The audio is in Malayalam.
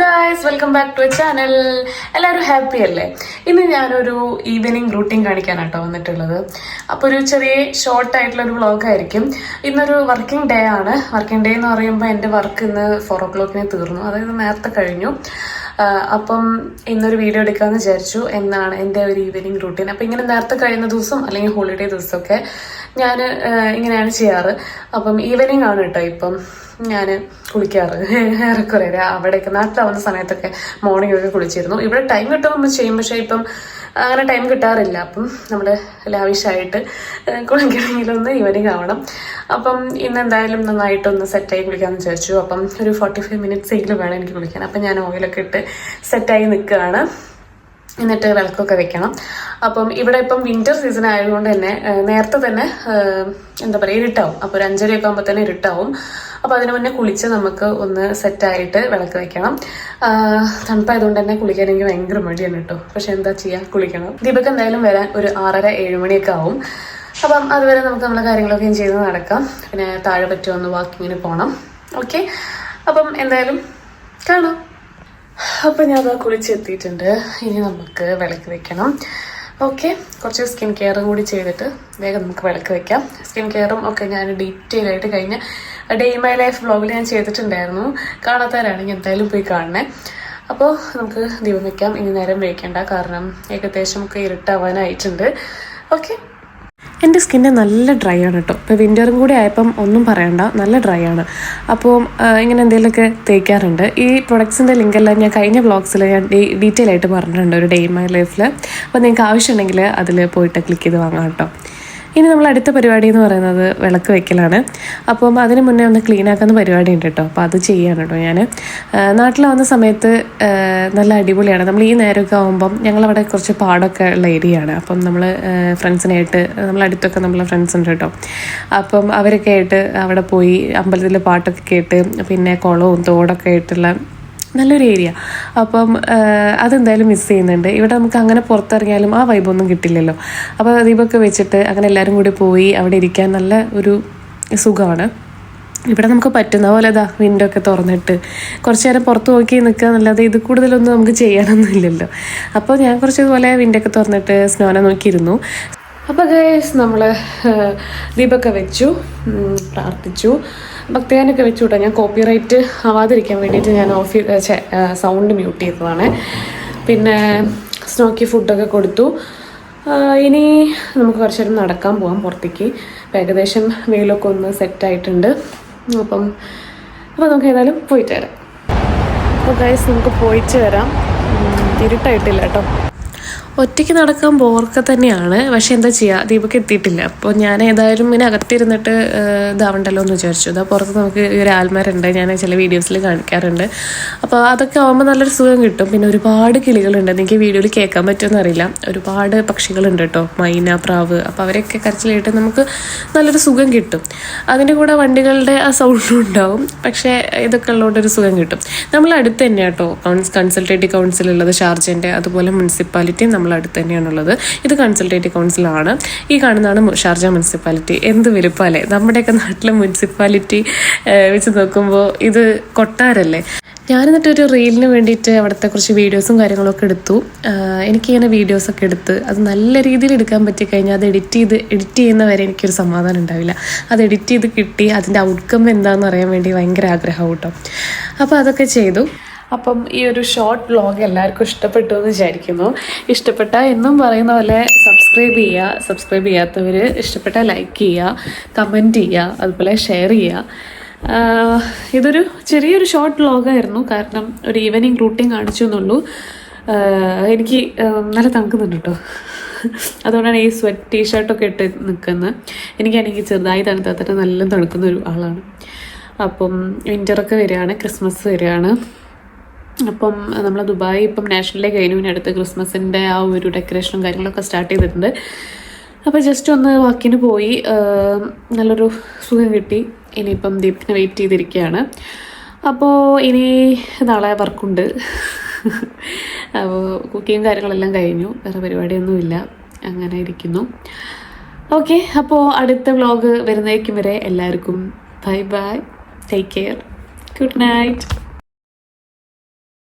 Guys welcome back to channel എല്ലാവരും ഹാപ്പി അല്ലേ? ഇന്ന് ഞാനൊരു ഈവനിങ് റൂട്ടീൻ കാണിക്കാനാട്ടോ വന്നിട്ടുള്ളത്. അപ്പോൾ ഒരു ചെറിയ ഷോർട്ട് ആയിട്ടുള്ള ഒരു വ്ളോഗ് ആയിരിക്കും. ഇന്നൊരു വർക്കിംഗ് ഡേ ആണ്. വർക്കിംഗ് ഡേ എന്ന് പറയുമ്പോൾ എന്റെ വർക്ക് ഇന്ന് ഫോർ ഓ ക്ലോക്കിന് തീർന്നു. അതായത് നേരത്തെ കഴിഞ്ഞു. അപ്പം ഇന്നൊരു വീഡിയോ എടുക്കാമെന്ന് വിചാരിച്ചു. എന്നാണ് എന്റെ ഒരു ഈവനിങ് റൂട്ടീൻ അപ്പം ഇങ്ങനെ നേരത്തെ കഴിയുന്ന ദിവസം അല്ലെങ്കിൽ ഹോളിഡേ ദിവസമൊക്കെ ഞാൻ ഇങ്ങനെയാണ് ചെയ്യാറ്. അപ്പം ഈവനിങ് ആണ് കേട്ടോ ഇപ്പം. ഞാൻ കുളിക്കാറ്. ഏറെക്കുറെ അവിടെയൊക്കെ നാട്ടിലാവുന്ന സമയത്തൊക്കെ മോർണിംഗ് ഒക്കെ കുളിച്ചിരുന്നു. ഇവിടെ ടൈം കിട്ടുമ്പോൾ നമ്മൾ ചെയ്യും. പക്ഷേ ഇപ്പം അങ്ങനെ ടൈം കിട്ടാറില്ല. അപ്പം നമ്മൾ ലാവിഷായിട്ട് കുളിക്കണമെങ്കിലൊന്ന് ഈവനിങ് ആവണം. അപ്പം ഇന്ന് എന്തായാലും നന്നായിട്ടൊന്ന് സെറ്റായി കുളിക്കാമെന്ന് വിചാരിച്ചു. അപ്പം ഒരു ഫോർട്ടി ഫൈവ് മിനിറ്റ്സ് എങ്കിലും വേണം എനിക്ക് കുളിക്കാൻ. അപ്പം ഞാൻ ഓയിലൊക്കെ ഇട്ട് സെറ്റായി നിൽക്കുകയാണ്. എന്നിട്ട് വിളക്കൊക്കെ വെക്കണം. അപ്പം ഇവിടെ ഇപ്പം വിന്റർ സീസൺ ആയതുകൊണ്ട് തന്നെ നേരത്തെ തന്നെ എന്താ പറയുക ഇരുട്ടാവും. അപ്പോൾ ഒരു അഞ്ചരയൊക്കെ ആകുമ്പോൾ തന്നെ ഇരുട്ടാവും. അപ്പോൾ അതിന് മുന്നേ കുളിച്ച് നമുക്ക് ഒന്ന് സെറ്റായിട്ട് വിളക്ക് വെക്കണം. തണുപ്പായതുകൊണ്ട് തന്നെ കുളിക്കാൻ എനിക്ക് ഭയങ്കര മടിയാണ് കേട്ടോ. പക്ഷെ എന്താ ചെയ്യുക കുളിക്കണം. ദീപക്ക് എന്തായാലും വരാൻ ഒരു ആറര ഏഴ് മണിയൊക്കെ ആവും. അപ്പം അതുവരെ നമുക്ക് നമ്മളെ കാര്യങ്ങളൊക്കെ ചെയ്ത് നടക്കാം. പിന്നെ താഴെ പറ്റുമോ ഒന്ന് വാക്കിങ്ങിന് പോകണം ഓക്കെ അപ്പം എന്തായാലും കാണാം. അപ്പം ഞാൻ അതാ കുളിച്ചെത്തിയിട്ടുണ്ട്. ഇനി നമുക്ക് വിളക്ക് വെക്കണം. ഓക്കെ കുറച്ച് സ്കിൻ കെയറും കൂടി ചെയ്തിട്ട് വേഗം നമുക്ക് വിളക്ക് വെക്കാം. സ്കിൻ കെയറും ഒക്കെ ഞാൻ ഡീറ്റെയിൽ ആയിട്ട് കഴിഞ്ഞ ഡേ മൈ ലൈഫ് വ്ളോഗിൽ ഞാൻ ചെയ്തിട്ടുണ്ടായിരുന്നു. കാണാത്തവരാണെങ്കിൽ എന്തായാലും പോയി കാണണേ. അപ്പോൾ നമുക്ക് ദീപം വെക്കാം. ഇനി നേരം വയ്ക്കേണ്ട കാരണം ഏകദേശം ഒക്കെ ഇരുട്ടാവാനായിട്ടുണ്ട്. ഓക്കെ എന്റെ സ്കിന്ന് നല്ല ഡ്രൈ ആണ് കേട്ടോ. ഇപ്പോൾ വിന്ററും കൂടി ആയപ്പം ഒന്നും പറയണ്ട നല്ല ഡ്രൈ ആണ്. അപ്പോൾ ഇങ്ങനെ എന്തെങ്കിലുമൊക്കെ തേക്കാറുണ്ട്. ഈ പ്രൊഡക്ട്സിന്റെ ലിങ്കെല്ലാം ഞാൻ കഴിഞ്ഞ വ്ളോഗ്സിൽ ഞാൻ ഡീറ്റെയിൽ ആയിട്ട് പറഞ്ഞിട്ടുണ്ട് ഒരു ഡേ ഇൻ മൈ ലൈഫിൽ അപ്പോൾ നിങ്ങൾക്ക് ആവശ്യമുണ്ടെങ്കിൽ അതിൽ പോയിട്ട് ക്ലിക്ക് ചെയ്ത് വാങ്ങാം കേട്ടോ. ഇനി നമ്മൾ അടുത്ത പരിപാടി എന്ന് പറയുന്നത് വിളക്ക് വെക്കലാണ് അപ്പം അതിന് മുന്നേ ഒന്ന് ക്ലീൻ ആക്കുന്ന പരിപാടി ഉണ്ട് കേട്ടോ. അപ്പോൾ അത് ചെയ്യാണ് കേട്ടോ ഞാൻ നാട്ടിൽ വന്ന സമയത്ത് നല്ല അടിപൊളിയാണ്. നമ്മൾ ഈ നേരമൊക്കെ ആകുമ്പം ഞങ്ങളവിടെ കുറച്ച് പാടൊക്കെ ഉള്ള ഏരിയ ആണ്. അപ്പം നമ്മൾ ഫ്രണ്ട്സിനായിട്ട് നമ്മൾ അടുത്തൊക്കെ നമ്മളെ ഫ്രണ്ട്സ് ഉണ്ട് കേട്ടോ. അപ്പം അവരൊക്കെ ആയിട്ട് അവിടെ പോയി അമ്പലത്തിലെ പാട്ടൊക്കെ കേട്ട് പിന്നെ കുളവും തോടൊക്കെ ആയിട്ടുള്ള നല്ലൊരു ഏരിയ അപ്പം അതെന്തായാലും മിസ് ചെയ്യുന്നുണ്ട്. ഇവിടെ നമുക്ക് അങ്ങനെ പുറത്തിറങ്ങിയാലും ആ വൈബൊന്നും കിട്ടില്ലല്ലോ. അപ്പോൾ ദീപമൊക്കെ വെച്ചിട്ട് അങ്ങനെ എല്ലാവരും കൂടി പോയി അവിടെ ഇരിക്കാൻ നല്ല ഒരു സുഖമാണ്. ഇവിടെ നമുക്ക് പറ്റുന്ന പോലെ ഇതാ വിൻഡോ ഒക്കെ തുറന്നിട്ട് കുറച്ച് നേരം പുറത്ത് നോക്കി നിൽക്കുക എന്നല്ലാതെ ഇത് കൂടുതലൊന്നും നമുക്ക് ചെയ്യാനൊന്നും ഇല്ലല്ലോ. അപ്പോൾ ഞാൻ കുറച്ച് ഇതുപോലെ വിൻഡോ ഒക്കെ തുറന്നിട്ട് സ്നോനെ നോക്കിയിരുന്നു. അപ്പോൾ ഗൈസ് നമ്മൾ ദീപൊക്കെ വെച്ചു പ്രാർത്ഥിച്ചു. ഭക്തിയാനൊക്കെ വെച്ചു കേട്ടോ ഞാൻ കോപ്പിറൈറ്റ് ആവാതിരിക്കാൻ വേണ്ടിയിട്ട് ഞാൻ ഓഫ് സൗണ്ട് മ്യൂട്ട് ചെയ്തതാണ്. പിന്നെ സ്നോക്കി ഫുഡൊക്കെ കൊടുത്തു. ഇനി നമുക്ക് കുറച്ച് നേരം നടക്കാൻ പോകാം പുറത്തേക്ക്. ഏകദേശം വെയിലൊക്കെ ഒന്ന് സെറ്റായിട്ടുണ്ട് അപ്പം അപ്പോൾ നമുക്ക് ഏതായാലും പോയിട്ട് വരാം. അപ്പോൾ ഗൈസ് നമുക്ക് പോയിട്ട് വരാം. ഇരുട്ടായിട്ടില്ല കേട്ടോ. ഒറ്റയ്ക്ക് നടക്കാൻ ബോർക്ക തന്നെയാണ്. പക്ഷെ എന്താ ചെയ്യുക ദീപക്ക് എത്തിയിട്ടില്ല. അപ്പോൾ ഞാൻ ഏതായാലും ഇങ്ങനെ അകത്തിരുന്നിട്ട് ഇതാവണ്ടല്ലോ എന്ന് വിചാരിച്ചു. ഇതാ പുറത്ത് നമുക്ക് ഈ ഒരു ആൽമരുണ്ട് ഞാൻ ചില വീഡിയോസിൽ കാണിക്കാറുണ്ട്. അപ്പോൾ അതൊക്കെ ആകുമ്പോൾ നല്ലൊരു സുഖം കിട്ടും. പിന്നെ ഒരുപാട് കിളികളുണ്ട്. എനിക്ക് വീഡിയോയിൽ കേൾക്കാൻ പറ്റുമെന്ന് അറിയില്ല. ഒരുപാട് പക്ഷികളുണ്ട് കേട്ടോ. മൈന പ്രാവ്. അപ്പോൾ അവരെയൊക്കെ കരച്ചിലിട്ട് നമുക്ക് നല്ലൊരു സുഖം കിട്ടും. അതിന്റെ കൂടെ വണ്ടികളുടെ ആ സൗണ്ടും ഉണ്ടാവും. പക്ഷേ ഇതൊക്കെ ഉള്ളതുകൊണ്ട് ഒരു സുഖം കിട്ടും. നമ്മൾ അടുത്ത് തന്നെ കേട്ടോ. കൗൺസ് കൺസൾട്ടേറ്റീവ് കൗൺസിൽ ഉള്ളത് ഷാർജന്റെ അതുപോലെ മുനിസിപ്പാലിറ്റിയും നമ്മൾ അടുത്ത് തന്നെയാണുള്ളത്. ഇത് കൺസൾട്ടേറ്റീവ് കൗൺസിലാണ് ഈ കാണുന്നതാണ് ഷാർജ മുനിസിപ്പാലിറ്റി എന്ത് വലുപ്പമല്ലേ നമ്മുടെയൊക്കെ നാട്ടിലെ മുനിസിപ്പാലിറ്റി വെച്ച് നോക്കുമ്പോൾ ഇത് കൊട്ടാരല്ലേ? ഞാൻ എന്നിട്ട് ഒരു റീലിന് വേണ്ടിയിട്ട് അവിടുത്തെ കുറച്ച് വീഡിയോസും കാര്യങ്ങളൊക്കെ എടുത്തു. എനിക്ക് എനിക്കിങ്ങനെ വീഡിയോസൊക്കെ എടുത്ത് അത് നല്ല രീതിയിൽ എടുക്കാൻ പറ്റി കഴിഞ്ഞാൽ അത് എഡിറ്റ് ചെയ്ത് എഡിറ്റ് ചെയ്യുന്ന ചെയ്യുന്നവരെ എനിക്കൊരു സമാധാനം ഉണ്ടാവില്ല. അത് എഡിറ്റ് ചെയ്ത് കിട്ടി അതിന്റെ ഔട്ട്കം എന്താണെന്ന് അറിയാൻ വേണ്ടി ഭയങ്കര ആഗ്രഹം കേട്ടോ അപ്പോൾ അതൊക്കെ ചെയ്തു. അപ്പം ഈ ഒരു ഷോർട്ട് വ്ളോഗ് എല്ലാവർക്കും ഇഷ്ടപ്പെട്ടു എന്ന് വിചാരിക്കുന്നു. ഇഷ്ടപ്പെട്ട എന്നും പറയുന്ന പോലെ സബ്സ്ക്രൈബ് ചെയ്യുക. സബ്സ്ക്രൈബ് ചെയ്യാത്തവർ ഇഷ്ടപ്പെട്ട ലൈക്ക് ചെയ്യുക കമന്റ് ചെയ്യുക അതുപോലെ ഷെയർ ചെയ്യുക. ഇതൊരു ചെറിയൊരു ഷോർട്ട് വ്ളോഗായിരുന്നു കാരണം ഒരു ഈവനിങ് റൂട്ടീൻ കാണിച്ചു എന്നുള്ളൂ. എനിക്ക് നല്ല തണുക്കുന്നുണ്ട് കേട്ടോ. അതുകൊണ്ടാണ് ഈ സ്വെറ്റ് ടീഷർട്ടൊക്കെ ഇട്ട് നിൽക്കുന്നത്. എനിക്കാണെങ്കിൽ ചെറുതായി തണുത്താത്തിട്ട് നല്ല തണുക്കുന്ന ഒരു ആളാണ്. അപ്പം വിന്ററൊക്കെ വരികയാണ് ക്രിസ്മസ് വരികയാണ്. അപ്പം നമ്മൾ ദുബായ് ഇപ്പം പിന്നെ അടുത്ത് ക്രിസ്മസിന്റെ ആ ഒരു ഡെക്കറേഷനും കാര്യങ്ങളൊക്കെ സ്റ്റാർട്ട് ചെയ്തിട്ടുണ്ട്. അപ്പോൾ ജസ്റ്റ് ഒന്ന് വാക്കിന് പോയി. നല്ലൊരു സുഖം കിട്ടി. ഇനിയിപ്പം ദീപിനെ വെയിറ്റ് ചെയ്തിരിക്കുകയാണ് അപ്പോൾ ഇനി നാളെ വർക്കുണ്ട്. അപ്പോൾ കുക്കിങ്ങും കാര്യങ്ങളെല്ലാം കഴിഞ്ഞു. വേറെ പരിപാടിയൊന്നുമില്ല. അങ്ങനെ ഇരിക്കുന്നു. ഓക്കെ അപ്പോൾ അടുത്ത വ്ലോഗ് വരുന്നേക്കും വരെ എല്ലാവർക്കും bye bye. Take care good night